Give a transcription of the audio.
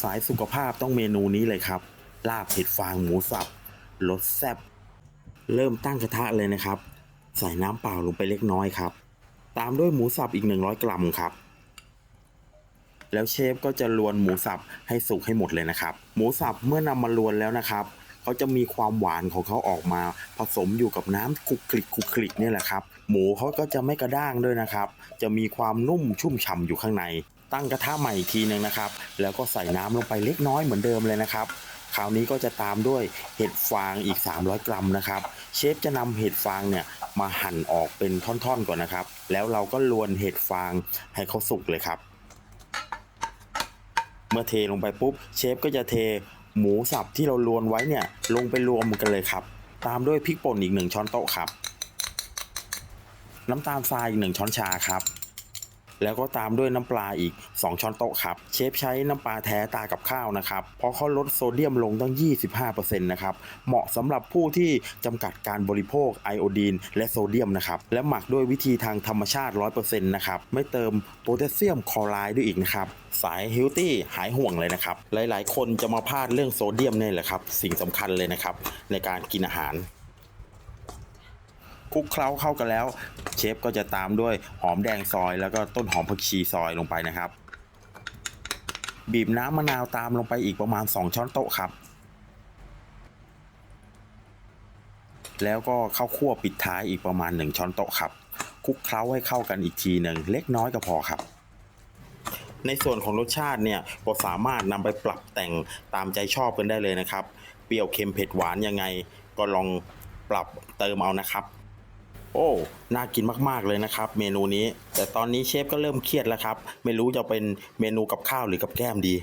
สายสุขภาพต้องเมนูนี้เลยครับ ลาบเห็ดฟางหมูสับรสแซ่บเริ่มตั้งกระทะเลยนะครับ ใส่น้ำเปล่าลงไปเล็กน้อยครับ ตามด้วยหมูสับอีก 100 กรัมครับ แล้วเชฟก็จะลวนหมูสับให้สุกให้หมดเลยนะครับ หมูสับเมื่อนำมาลวนแล้วนะครับเขาจะมีความหวานของเขาออกมา ผสมอยู่กับน้ำคลุกคลิกคลุกคลิกนี่แหละครับ หมูเขาก็จะไม่กระด้างด้วยนะครับ จะมีความนุ่มชุ่มฉ่ำอยู่ข้างใน ตั้งกระทะใหม่อีกทีหนึงนะครับ แล้วก็ใส่น้ำลงไปเล็กน้อยเหมือนเดิมเลยนะครับ คราวนี้ก็จะตามด้วยเห็ดฟางอีก 300 กรัมนะครับ เชฟจะนำเห็ดฟางเนี่ยมาหั่นออกเป็นท่อนๆก่อนนะครับ แล้วเราก็ลวนเห็ดฟางให้เขาสุกเลยครับ เมื่อเทลงไปปุ๊บเชฟก็จะเทหมูสับที่เราลวนไว้เนี่ยลงไปรวมกันเลยครับ ตามด้วยพริกป่นอีกหนึ่งช้อนโต๊ะครับ น้ำตาลทรายอีกหนึ่งช้อนชาครับ แล้วก็ตามด้วยน้ำปลาอีก 2 ช้อนโต๊ะครับ เชฟใช้น้ำปลาแท้ตากับข้าวนะครับ เพราะเขาลดโซเดียมลงตั้ง 25%นะครับ เหมาะสำหรับผู้ที่จำกัดการบริโภคไอโอดีน และโซเดียมนะครับ และหมักด้วยวิธีทางธรรมชาติ 100%นะครับ ไม่เติมโพแทสเซียมคลอไรด์ด้วยอีกนะครับสายเฮลตี้หายห่วงเลยนะครับ หลายๆ คนจะมาพลาดเรื่องโซเดียมเนี่ยแหละครับ สิ่งสำคัญเลยนะครับในการกินอาหารคลุกเคล้าเข้ากันแล้ว ฟก็จะตามด้วยหอมแดงซอย แล้วก็ต้นหอมผักชีซอยลงไปนะครับ บีบน้ำมะนาวตามลงไปอีกประมาณ 2 ช้อนโต๊ะครับ แล้วก็ข้าวคั่วปิดท้ายอีกประมาณ 1 ช้อนโต๊ะครับคลุกเคล้าให้เข้ากันอีกทีหนึ่งเล็กน้อยก็พอครับในส่วนของรสชาติเนี่ยก็สามารถนำไปปรับแต่งตามใจชอบกันได้เลยนะครับ เปรี้ยวเค็มเผ็ดหวานยังไง ก็ลองปรับเติมเอานะครับ โอ้ น่ากินมากๆเลยนะครับ เมนูนี้ แต่ตอนนี้เชฟก็เริ่มเครียดแล้วครับ ไม่รู้จะเป็นเมนูกับข้าวหรือกับแก้มดี